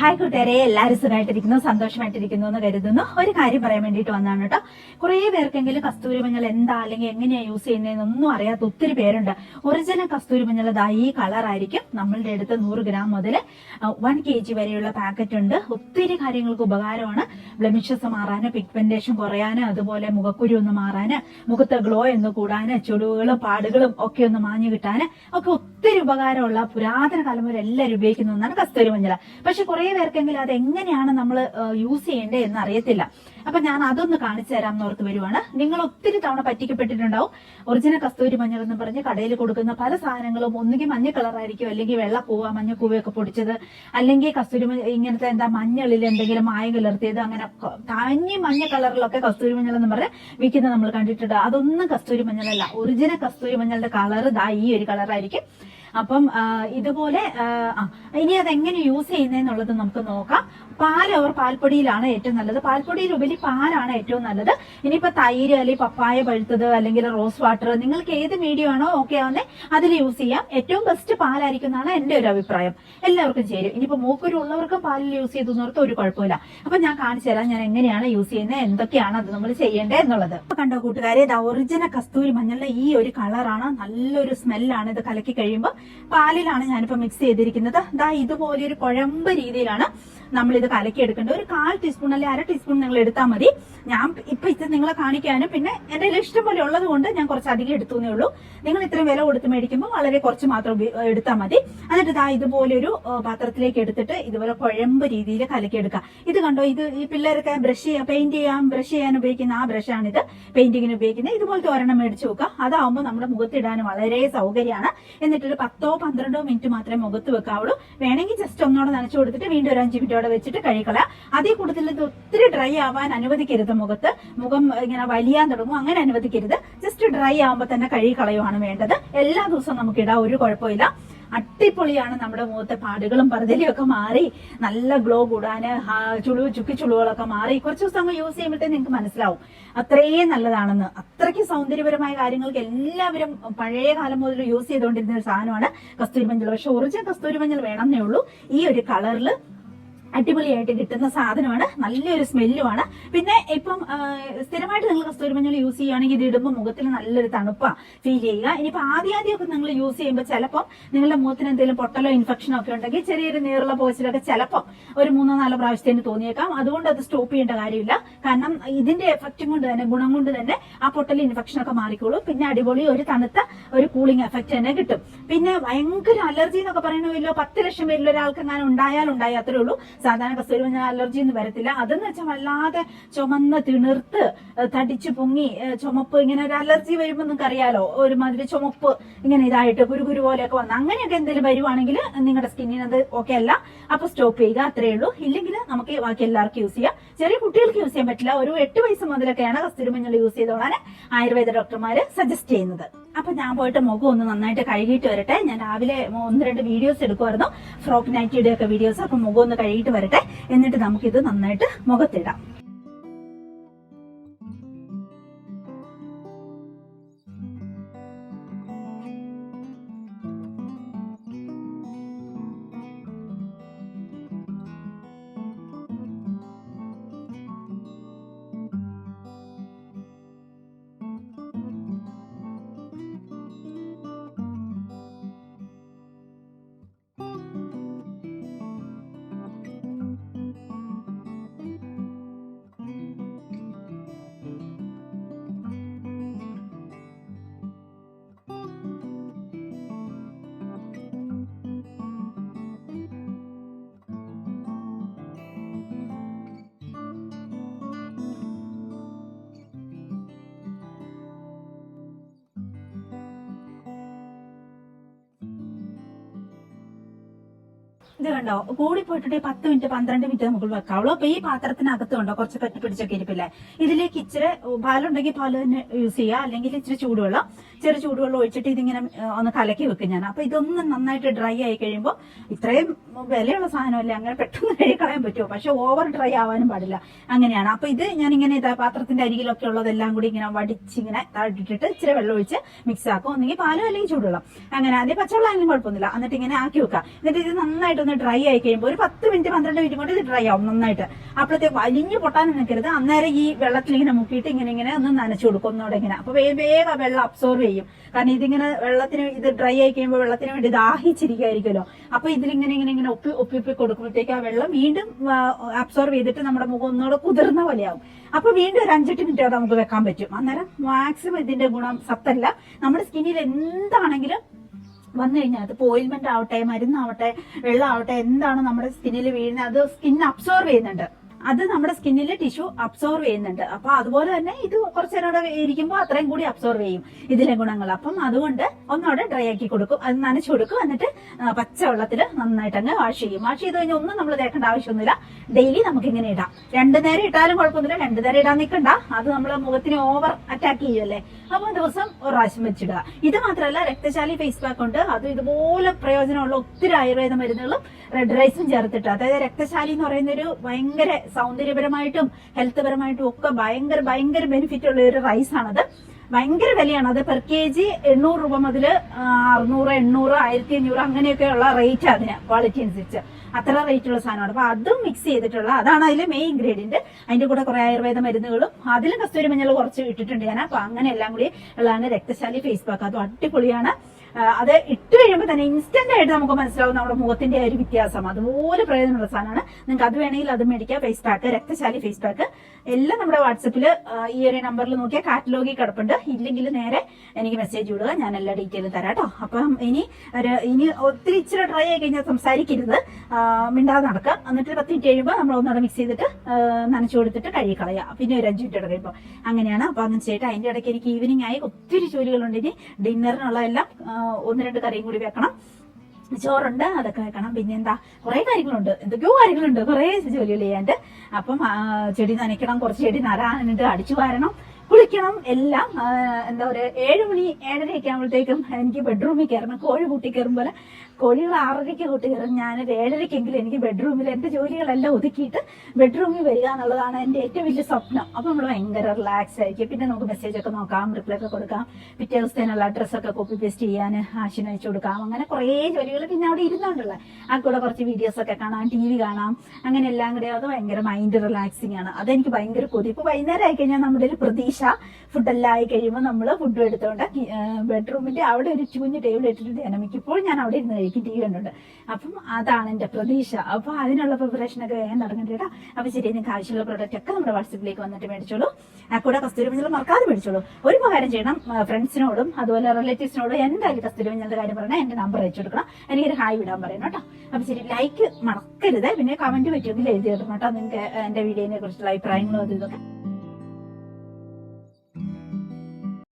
Hi കൂട്ടുകാരെ. എല്ലാവരും സുഖമായിട്ടിരിക്കുന്നു സന്തോഷമായിട്ടിരിക്കുന്നു എന്ന് കരുതുന്നു. ഒരു കാര്യം പറയാൻ വേണ്ടിയിട്ട് വന്നാണ് കേട്ടോ. കുറേ പേർക്കെങ്കിലും കസ്തൂരി മഞ്ഞൾ എന്താ അല്ലെങ്കിൽ എങ്ങനെയാ യൂസ് ചെയ്യുന്നതെന്നൊന്നും അറിയാത്ത ഒത്തിരി പേരുണ്ട്. ഒറിജിനൽ കസ്തൂരി മഞ്ഞൾ ദാ ഈ കളറായിരിക്കും നമ്മളുടെ അടുത്ത് നൂറ് ഗ്രാം മുതൽ വൺ കെ ജി വരെയുള്ള പാക്കറ്റ് ഉണ്ട്. ഒത്തിരി കാര്യങ്ങൾക്ക് ഉപകാരമാണ്. ബ്ലമിഷസ് മാറാന് പിഗ്മെന്റേഷൻ കുറയാന് അതുപോലെ മുഖക്കുരു ഒന്ന് മാറാന് മുഖത്ത് ഗ്ലോ ഒന്ന് കൂടാന് ചുളിവുകളും പാടുകളും ഒക്കെ ഒന്ന് മാഞ്ഞു കിട്ടാന് ഒക്കെ ഒത്തിരി ഉപകാരമുള്ള പുരാതന കാലം എല്ലാവരും ഉപയോഗിക്കുന്ന ഒന്നാണ് കസ്തൂരി മഞ്ഞൾ പക്ഷെ കുറെ പേർക്കെങ്കിലും അത് എങ്ങനെയാണ് നമ്മൾ യൂസ് ചെയ്യേണ്ടത് എന്ന് അറിയത്തില്ല അപ്പൊ ഞാൻ അതൊന്ന് കാണിച്ചു തരാം എന്നോർത്ത് വരുവാണ്. നിങ്ങൾ ഒത്തിരി തവണ പറ്റിക്കപ്പെട്ടിട്ടുണ്ടാവും. ഒറിജിനൽ കസ്തൂരി മഞ്ഞൾ എന്ന് പറഞ്ഞ് കടയിൽ കൊടുക്കുന്ന പല സാധനങ്ങളും ഒന്നുകിൽ മഞ്ഞ കളറായിരിക്കും അല്ലെങ്കിൽ വെള്ള പൂവ മഞ്ഞ കൂവയൊക്കെ പൊടിച്ചത്. അല്ലെങ്കിൽ കസ്തൂരി ഇങ്ങനത്തെ എന്താ മഞ്ഞളിൽ എന്തെങ്കിലും മായം കലർത്തിയത് അങ്ങനെ താഞ്ഞി മഞ്ഞ കളറിലൊക്കെ കസ്തൂരി മഞ്ഞൾ എന്ന് പറഞ്ഞ് വിൽക്കുന്നത് നമ്മൾ കണ്ടിട്ടുണ്ട്. അതൊന്നും കസ്തൂരി മഞ്ഞളല്ല. ഒറിജിനൽ കസ്തൂരി മഞ്ഞളുടെ കളർ ദാ ഈ ഒരു കളറായിരിക്കും അപ്പം ഇതുപോലെ ഇനി അത് എങ്ങനെ യൂസ് ചെയ്യുന്നതെന്നുള്ളത് നമുക്ക് നോക്കാം. പാൽ അവർ പാൽപ്പൊടിയിലാണ് ഏറ്റവും നല്ലത്. പാൽപ്പൊടിയിൽ ഉപരി പാലാണ് ഏറ്റവും നല്ലത്. ഇനിയിപ്പോ തൈര് അല്ലെങ്കിൽ പപ്പായ പഴുത്തത് അല്ലെങ്കിൽ റോസ് വാട്ടർ നിങ്ങൾക്ക് ഏത് മീഡിയം ആണോ ഓക്കെ ആവുന്നേ അതിൽ യൂസ് ചെയ്യാം. ഏറ്റവും ബെസ്റ്റ് പാലായിരിക്കും എന്നാണ് എന്റെ ഒരു അഭിപ്രായം. എല്ലാവർക്കും ചേരും. ഇനിയിപ്പോ മൂക്കുരു ഉള്ളവർക്കും പാലിൽ യൂസ് ചെയ്തു എന്നോർത്ത് ഒരു കുഴപ്പമില്ല. അപ്പൊ ഞാൻ കാണിച്ചു തരാം ഞാൻ എങ്ങനെയാണ് യൂസ് ചെയ്യുന്നത് എന്തൊക്കെയാണ് അത് നമ്മൾ ചെയ്യേണ്ടത് എന്നുള്ളത്. കണ്ടോ കൂട്ടുകാരെ ഇത് ഒറിജിനൽ കസ്തൂരി മഞ്ഞളുടെ ഈ ഒരു കളറാണ് നല്ലൊരു സ്മെല്ലാണ് ഇത് കലക്കി കഴിയുമ്പോൾ പാലിലാണ് ഞാനിപ്പോ മിക്സ് ചെയ്തിരിക്കുന്നത്. ദാ ഇതുപോലെ ഒരു കുഴമ്പ് രീതിയിലാണ് നമ്മൾ ഇത് കലക്കി എടുക്കേണ്ടത് ഒരു കാൽ ടീസ്പൂൺ അല്ലെങ്കിൽ അര ടീസ്പൂൺ നിങ്ങൾ എടുത്താൽ മതി. ഞാൻ ഇപ്പൊ ഇത് നിങ്ങളെ കാണിക്കാനും. പിന്നെ എന്റെ ഇഷ്ടം പോലെ ഉള്ളത് കൊണ്ട് ഞാൻ കുറച്ച് അധികം എടുത്തു എന്നേ ഉള്ളൂ. നിങ്ങൾ ഇത്രയും വില കൊടുത്ത് മേടിക്കുമ്പോൾ വളരെ കുറച്ച് മാത്രം എടുത്താൽ മതി. എന്നിട്ട് ഇതാ ഇതുപോലെ ഒരു പാത്രത്തിലേക്ക് എടുത്തിട്ട് ഇതുപോലെ കുഴമ്പ് രീതിയിൽ കലക്കി എടുക്കുക ഇത് കണ്ടോ? ഇത് ഈ പിള്ളേരൊക്കെ ബ്രഷ് ചെയ്യാൻ പെയിന്റ് ചെയ്യാൻ ബ്രഷ് ചെയ്യാൻ ഉപയോഗിക്കുന്ന ആ ബ്രഷാണിത് പെയിന്റിങ്ങിന് ഉപയോഗിക്കുന്നത് ഇതുപോലത്തെ ഒരെണ്ണം മേടിച്ചു വെക്കുക. അതാവുമ്പോൾ നമ്മുടെ മുഖത്തിടാൻ വളരെ സൗകര്യമാണ്. എന്നിട്ട് ഒരു പത്തോ പന്ത്രണ്ടോ മിനിറ്റ് മാത്രമേ മുഖത്ത് വെക്കാവുള്ളൂ. വേണമെങ്കിൽ ജസ്റ്റ് ഒന്നോടെ നനച്ചു കൊടുത്തിട്ട് വീണ്ടും ഒരു അഞ്ച് മിനിറ്റ് അവിടെ വെച്ചിട്ട് കഴിക്കള അതേ കൂട്ടത്തിൽ ഇത് ഒത്തിരി ഡ്രൈ ആവാൻ അനുവദിക്കരുത് മുഖത്ത്. മുഖം ഇങ്ങനെ വലിയാൻ തുടങ്ങും. അങ്ങനെ അനുവദിക്കരുത്. ജസ്റ്റ് ഡ്രൈ ആവുമ്പോൾ തന്നെ കഴുകി കളയുവാണ് വേണ്ടത്. എല്ലാ ദിവസവും നമുക്ക് ഇടാം. ഒരു കുഴപ്പമില്ല. അട്ടിപ്പൊളിയാണ് നമ്മുടെ മുഖത്തെ പാടുകളും പറുതലിയും ഒക്കെ മാറി. നല്ല ഗ്ലോ കൂടാന് ചുളു ചുളിവ് ചുക്കി ചുളിവുകളൊക്കെ മാറി. കുറച്ച് ദിവസം അങ്ങ് യൂസ് ചെയ്യുമ്പോഴത്തേ നിങ്ങൾക്ക് മനസ്സിലാവും. അത്രയും നല്ലതാണെന്ന്. അത്രയ്ക്ക് സൗന്ദര്യപരമായ കാര്യങ്ങൾക്ക് എല്ലാവരും പഴയ കാലം മുതൽ യൂസ് ചെയ്തുകൊണ്ടിരുന്ന ഒരു സാധനമാണ് കസ്തൂരി മഞ്ഞൾ. പക്ഷെ ഒറിജിനൽ കസ്തൂരി മഞ്ഞൾ വേണമെന്നേ ഉള്ളൂ. ഈ ഒരു കളറിൽ അടിപൊളിയായിട്ട് കിട്ടുന്ന സാധനമാണ്. നല്ലൊരു സ്മെല്ലുമാണ്. പിന്നെ ഇപ്പം സ്ഥിരമായിട്ട് നിങ്ങൾ കസ്തൂരി മഞ്ഞൾ യൂസ് ചെയ്യുകയാണെങ്കിൽ ഇത് ഇടുമ്പോൾ മുഖത്തിൽ നല്ലൊരു തണുപ്പാ ഫീൽ ചെയ്യുക. ഇനിയിപ്പോൾ ആദ്യം ആദ്യമൊക്കെ നിങ്ങൾ യൂസ് ചെയ്യുമ്പോൾ ചിലപ്പം നിങ്ങളുടെ മുഖത്തിന് എന്തെങ്കിലും പൊട്ടലോ ഇൻഫെക്ഷനോ ഒക്കെ ഉണ്ടെങ്കിൽ ചെറിയൊരു നീറുള്ള പോച്ചിലൊക്കെ ചിലപ്പം ഒരു മൂന്നോ നാലോ പ്രാവശ്യത്തിന് തോന്നിയേക്കാം. അതുകൊണ്ട് അത് സ്റ്റോപ്പ് ചെയ്യേണ്ട കാര്യമില്ല. കാരണം ഇതിന്റെ എഫക്റ്റും കൊണ്ട് തന്നെ ഗുണം കൊണ്ട് തന്നെ ആ പൊട്ടൽ ഇൻഫെക്ഷൻ ഒക്കെ മാറിക്കോളും. പിന്നെ അടിപൊളി ഒരു തണുത്ത ഒരു കൂളിംഗ് എഫക്റ്റ് തന്നെ കിട്ടും. പിന്നെ ഭയങ്കര അലർജി എന്നൊക്കെ പറയണമല്ലോ പത്ത് ലക്ഷം പേരിൽ ഒരാൾക്ക് അങ്ങനെ ഉണ്ടായാൽ ഉണ്ടായി അത്രേ ഉള്ളൂ. സാധാരണ കസ്തൂരി മഞ്ഞൾ അലർജി ഒന്നും വരത്തില്ല. അതെന്ന് വെച്ചാൽ വല്ലാതെ ചുമന്ന് തിണർത്ത് തടിച്ച് പൊങ്ങി ചുമപ്പ് ഇങ്ങനെ ഒരു അലർജി വരുമ്പോൾ നിങ്ങൾക്ക് അറിയാലോ ഒരുമാതിരി ചുമപ്പ് ഇങ്ങനെ ഇതായിട്ട് കുരുകുരു പോലെയൊക്കെ വന്ന് അങ്ങനെയൊക്കെ എന്തെങ്കിലും വരുവാണെങ്കിൽ നിങ്ങളുടെ സ്കിന്നിന് അത് ഓക്കെ അല്ല. അപ്പൊ സ്റ്റോപ്പ് ചെയ്യുക അത്രേ ഉള്ളൂ. ഇല്ലെങ്കിൽ നമുക്ക് ബാക്കി എല്ലാവർക്കും യൂസ് ചെയ്യാം. ചെറിയ കുട്ടികൾക്ക് യൂസ് ചെയ്യാൻ പറ്റില്ല. ഒരു എട്ട് വയസ്സ് മുതലൊക്കെയാണ് കസ്തൂരി മഞ്ഞൾ യൂസ് ചെയ്തോളാൻ ആയുർവേദ ഡോക്ടർമാര് സജസ്റ്റ് ചെയ്യുന്നത്. അപ്പൊ ഞാൻ പോയിട്ട് മുഖം ഒന്ന് നന്നായിട്ട് കഴുകിയിട്ട് വരട്ടെ. ഞാൻ രാവിലെ ഒന്ന് രണ്ട് വീഡിയോസ് എടുക്കുമായിരുന്നു ഫ്രോക്ക് നൈറ്റിയുടെ ഒക്കെ വീഡിയോസ് അപ്പൊ മുഖം ഒന്ന് കഴുകിയിട്ട് വരട്ടെ. എന്നിട്ട് നമുക്കിത് നന്നായിട്ട് മുഖത്തിടാം. ഇത് കണ്ടോ? കൂടി പോയിട്ട് പത്ത് മിനിറ്റ് പന്ത്രണ്ട് മിനിറ്റ് നമുക്ക് വെക്കാവുള്ളൂ അപ്പൊ ഈ പാത്രത്തിനകത്ത് കണ്ടോ? കുറച്ച് പറ്റി പിടിച്ചൊക്കെ ഇരിപ്പില്ലേ? ഇതിലേക്ക് ഇച്ചിരി പാലുണ്ടെങ്കിൽ പാൽ തന്നെ യൂസ് ചെയ്യുക അല്ലെങ്കിൽ ഇച്ചിരി ചൂടുവെള്ളം. ചെറിയ ചൂടുവെള്ളം ഒഴിച്ചിട്ട് ഇതിങ്ങനെ ഒന്ന് കലക്കി വെക്കും ഞാൻ. അപ്പൊ ഇതൊന്ന് നന്നായിട്ട് ഡ്രൈ ആയി കഴിയുമ്പോൾ ഇത്രയും വിലയുള്ള സാധനമല്ലേ? അങ്ങനെ പെട്ടെന്ന് കഴുകി കളയാൻ പറ്റുമോ? പക്ഷെ ഓവർ ഡ്രൈ ആവാനും പാടില്ല. അങ്ങനെയാണ്. അപ്പൊ ഇത് ഞാൻ ഇങ്ങനെ ഇതാ പാത്രത്തിന്റെ അരികിലൊക്കെ ഉള്ളതെല്ലാം കൂടി ഇങ്ങനെ വടിച്ചിങ്ങനെ താഴെട്ടിട്ട് ഇച്ചിരി വെള്ളം ഒഴിച്ച് മിക്സ് ആക്കും. ഒന്നെങ്കിൽ പാലും അല്ലെങ്കിൽ ചൂടുവെള്ളം. അങ്ങനെ. അതേ പച്ചവെള്ളം ആയാലും കുഴപ്പമൊന്നുമില്ല. എന്നിട്ട് ഇങ്ങനെ ആക്കി വെക്കുക എന്നിട്ട് ഇത് നന്നായിട്ട് ഒന്ന് ഡ്രൈ ആയി കഴിയുമ്പോൾ ഒരു പത്ത് മിനിറ്റ് പന്ത്രണ്ട് മിനിറ്റ് കൊണ്ട് ഇത് ഡ്രൈ ആവും നന്നായിട്ട്. അപ്പോഴത്തേക്ക് വലിഞ്ഞു പൊട്ടാൻ നിൽക്കരുത് അന്നേരം ഈ വെള്ളത്തിൽ ഇങ്ങനെ മുക്കിയിട്ട് ഇങ്ങനെ ഇങ്ങനെ ഒന്ന് നനച്ചു കൊടുക്കും ഒന്നോടെ ഇങ്ങനെ. അപ്പൊ വേഗം വേഗം വെള്ളം അബ്സോർവ് ചെയ്യും. കാരണം ഇതിങ്ങനെ വെള്ളത്തിന് ഇത് ഡ്രൈ ആയി കഴിയുമ്പോൾ വെള്ളത്തിന് വേണ്ടി ദാഹിച്ചിരിക്കുമായിരിക്കുമല്ലോ അപ്പൊ ഇതിലിങ്ങനെ ഇങ്ങനെ ഇങ്ങനെ ഒപ്പി ഒപ്പി ഒപ്പി കൊടുക്കുമ്പോഴത്തേക്ക് ആ വെള്ളം വീണ്ടും അബ്സോർവ് ചെയ്തിട്ട് നമ്മുടെ മുഖം ഒന്നുകൂടെ കുതിർന്ന പോലെയാവും. അപ്പൊ വീണ്ടും ഒരു അഞ്ചെട്ട് മിനിറ്റ് അവിടെ നമുക്ക് വെക്കാൻ പറ്റും. അന്നേരം മാക്സിമം ഇതിന്റെ ഗുണം സത്തല്ല. നമ്മുടെ സ്കിന്നിൽ എന്താണെങ്കിലും വന്നു കഴിഞ്ഞാൽ അത് ഓയിൽമെന്റ് ആവട്ടെ മരുന്നാവട്ടെ വെള്ളമാവട്ടെ എന്താണ് നമ്മുടെ സ്കിന്നിൽ വീഴുന്നത് അത് സ്കിൻ അബ്സോർവ് ചെയ്യുന്നുണ്ട്. അത് നമ്മുടെ സ്കിന്നിലെ ടിഷ്യൂ അബ്സോർവ് ചെയ്യുന്നുണ്ട്. അപ്പൊ അതുപോലെ തന്നെ ഇത് കുറച്ച് നേരം കൂടെ ഇരിക്കുമ്പോൾ അത്രയും കൂടി അബ്സോർവ് ചെയ്യും ഇതിലെ ഗുണങ്ങൾ. അപ്പം അതുകൊണ്ട് ഒന്നോടെ ഡ്രൈ ആക്കി കൊടുക്കും. അത് നനച്ചു കൊടുക്കും. എന്നിട്ട് പച്ച വെള്ളത്തിൽ നന്നായിട്ട് അങ്ങ് വാഷ് ചെയ്യും. വാഷ് ചെയ്ത് കഴിഞ്ഞാൽ ഒന്നും നമ്മൾ തേക്കേണ്ട ആവശ്യമൊന്നുമില്ല. ഡെയിലി നമുക്ക് ഇങ്ങനെ ഇടാം. രണ്ടു നേരം ഇട്ടാലും കുഴപ്പമൊന്നുമില്ല. രണ്ടു നേരം ഇടാൻ നിൽക്കണ്ട. അത് നമ്മൾ മുഖത്തിന് ഓവർ അറ്റാക്ക് ചെയ്യുമല്ലേ അപ്പൊ ദിവസം ഒരു പ്രാവശ്യം വെച്ചിടുക. ഇത് മാത്രമല്ല രക്തശാലി ഫേസ് പാക്ക് ഉണ്ട്. അത് ഇതുപോലെ പ്രയോജനമുള്ള ഒത്തിരി ആയുർവേദ മരുന്നുകളും റെഡ് റൈസും ചേർത്തിട്ട്. അതായത് രക്തശാലി എന്ന് പറയുന്ന ഒരു ഭയങ്കര സൗന്ദര്യപരമായിട്ടും ഹെൽത്ത് പരമായിട്ടും ഒക്കെ ഭയങ്കര ഭയങ്കര ബെനിഫിറ്റ് ഉള്ള ഒരു റൈസ് ആണത്. ഭയങ്കര വിലയാണ്. അത് പെർ കെ ജി എണ്ണൂറ് രൂപ മുതൽ അറുന്നൂറ് എണ്ണൂറ് ആയിരത്തി അഞ്ഞൂറ് അങ്ങനെയൊക്കെയുള്ള റേറ്റ് അതിന് ക്വാളിറ്റി അനുസരിച്ച്. അത്ര റേറ്റ് ഉള്ള സാധനമാണ്. അപ്പൊ അതും മിക്സ് ചെയ്തിട്ടുള്ള അതാണ് അതിലെ മെയിൻ ഇൻഗ്രീഡിയന്റ് അതിന്റെ കൂടെ കുറെ ആയുർവേദ മരുന്നുകളും അതിലും കസ്തൂരി മഞ്ഞൾ കുറച്ച് ഇട്ടിട്ടുണ്ട് ഞാൻ. അപ്പൊ അങ്ങനെ എല്ലാം കൂടി ഉള്ളതാണ് രക്തശാലി ഫേസ് പാക്ക് അതും അടിപൊളിയാണ്. അത് ഇട്ട് കഴിയുമ്പോൾ തന്നെ ഇൻസ്റ്റന്റ് ആയിട്ട് നമുക്ക് മനസ്സിലാവും നമ്മുടെ മുഖത്തിന്റെ ഒരു വ്യത്യാസം. അതുപോലെ പ്രയോജനമുള്ള സാധനമാണ്. നിങ്ങൾക്ക് അത് വേണമെങ്കിൽ അത് മേടിക്കാം. ഫേസ് പാക്ക് രക്തശാലി ഫേസ് പാക്ക് എല്ലാം നമ്മുടെ വാട്സപ്പിൽ ഈ ഒരു നമ്പറിൽ നോക്കിയാൽ കാറ്റലോഗി കിടപ്പുണ്ട്. ഇല്ലെങ്കിൽ നേരെ എനിക്ക് മെസ്സേജ് വിടുക ഞാൻ എല്ലാ ഡീറ്റെയിലും തരാം കേട്ടോ അപ്പം ഇനി ഒരു ഇനി ഒത്തിരി ഇച്ചിരി ട്രൈ ആയി കഴിഞ്ഞാൽ സംസാരിക്കരുത്. മിണ്ടാതെ നടക്കുക എന്നിട്ട് പത്ത് മിനിറ്റ് കഴിയുമ്പോൾ നമ്മൾ ഒന്നുകൂടെ മിക്സ് ചെയ്തിട്ട് നനച്ചു കൊടുത്തിട്ട് കഴുകി കളയുക പിന്നെ ഒരു അഞ്ച് മിനിറ്റ് കഴിയുമ്പോൾ അങ്ങനെയാണ്. അപ്പൊ അങ്ങനെ ചെയ്തിട്ട് അതിന്റെ ഇടയ്ക്ക് എനിക്ക് ഈവനിങ് ആയി ഒത്തിരി ജോലികളുണ്ട്. ഇനി ഡിന്നറിനുള്ളതെല്ലാം ആ, ഒന്ന് രണ്ട് കറിയും കൂടി വെക്കണം. ചോറുണ്ട് അതൊക്കെ വെക്കണം. പിന്നെ എന്താ കുറെ കാര്യങ്ങളുണ്ട്. എന്തൊക്കെയോ കാര്യങ്ങളുണ്ട്. കുറെ ജോലികൾ ചെയ്യാണ്ട്. അപ്പം ചെടി നനയ്ക്കണം കുറച്ച് ചെടി നരാനിട്ട് അടിച്ചു വാരണം. കുളിക്കണം. എല്ലാം എന്താ പറയുക ഏഴ് മണി ഏഴരയൊക്കെ ആകുമ്പോഴത്തേക്കും എനിക്ക് ബെഡ്റൂമിൽ കയറണം. കോഴി കൂട്ടി കയറും പോലെ. കോഴികൾ ആറരയ്ക്ക് കൂട്ടി കയറും. ഞാനൊരു ഏഴരയ്ക്കെങ്കിലും എനിക്ക് ബെഡ്റൂമിൽ എന്റെ ജോലികളെല്ലാം ഒതുക്കിയിട്ട് ബെഡ്റൂമിൽ വരിക എന്നുള്ളതാണ് എന്റെ ഏറ്റവും വലിയ സ്വപ്നം. അപ്പോൾ നമ്മൾ ഭയങ്കര റിലാക്സ് ആയിരിക്കും. പിന്നെ നമുക്ക് മെസ്സേജ് ഒക്കെ നോക്കാം റിപ്ലൈ ഒക്കെ കൊടുക്കാം. പിറ്റേ ദിവസത്തേനുള്ള അഡ്രസ്സൊക്കെ കോപ്പി പേസ്റ്റ് ചെയ്യാൻ ആശിന് അയച്ചു കൊടുക്കാം. അങ്ങനെ കുറേ ജോലികൾ പിന്നെ അവിടെ ഇരുന്നുകൊണ്ടുള്ള ആ കൂടെ കുറച്ച് വീഡിയോസൊക്കെ കാണാം ടി വി കാണാം. അങ്ങനെ എല്ലാം കൂടെ അത് ഭയങ്കര മൈൻഡ് റിലാക്സിങ് ആണ്. അതെനിക്ക് ഭയങ്കര കൊതി. ഇപ്പോൾ വൈകുന്നേരം ആയിക്കഴിഞ്ഞാൽ നമ്മുടെ ഒരു പ്രതീക്ഷ ഫുഡെല്ലാം ആയി കഴിയുമ്പോൾ നമ്മൾ ഫുഡ് എടുത്തുകൊണ്ട് ബെഡ്റൂമിന്റെ അവിടെ ഒരു ചൂഞ്ഞ് ടേബിൾ ഇട്ടിട്ട് ഞാൻ മിക്കപ്പോഴും ഞാൻ അവിടെ ഇരുന്ന് കഴിക്കും ടി വി കണ്ടുണ്ട് അപ്പം അതാണ് എന്റെ പ്രതീക്ഷ. അപ്പോൾ അതിനുള്ള പ്രിപ്പറേഷൻ ഒക്കെ വേഗം നടക്കേണ്ടി അപ്പോൾ അപ്പൊ ശരി നിങ്ങൾക്ക് ആവശ്യമുള്ള പ്രോഡക്റ്റ് ഒക്കെ നമ്മുടെ വാട്സപ്പിലേക്ക് വന്നിട്ട് മേടിച്ചോളൂ. കൂടെ കസ്തൂരി മഞ്ഞൾ മറക്കാതെ മേടിച്ചോളൂ. ഒരു ഉപകാരം ചെയ്യണം ഫ്രണ്ട്സിനോടും അതുപോലെ റിലേറ്റീവ്സിനോടും എന്തായാലും കസ്തൂരി മഞ്ഞളുടെ കാര്യം പറഞ്ഞാൽ എന്റെ നമ്പർ അയച്ചു കൊടുക്കണം. എനിക്കൊരു ഹായ് വിടാൻ പറയണം കേട്ടോ. അപ്പൊ ശരി ലൈക്ക് മറക്കരുത്. പിന്നെ കമന്റ് പറ്റുമെങ്കിൽ എഴുതി തരണം കേട്ടോ. നിങ്ങൾക്ക് എന്റെ വീഡിയോനെ കുറിച്ചുള്ള അഭിപ്രായങ്ങളും അതും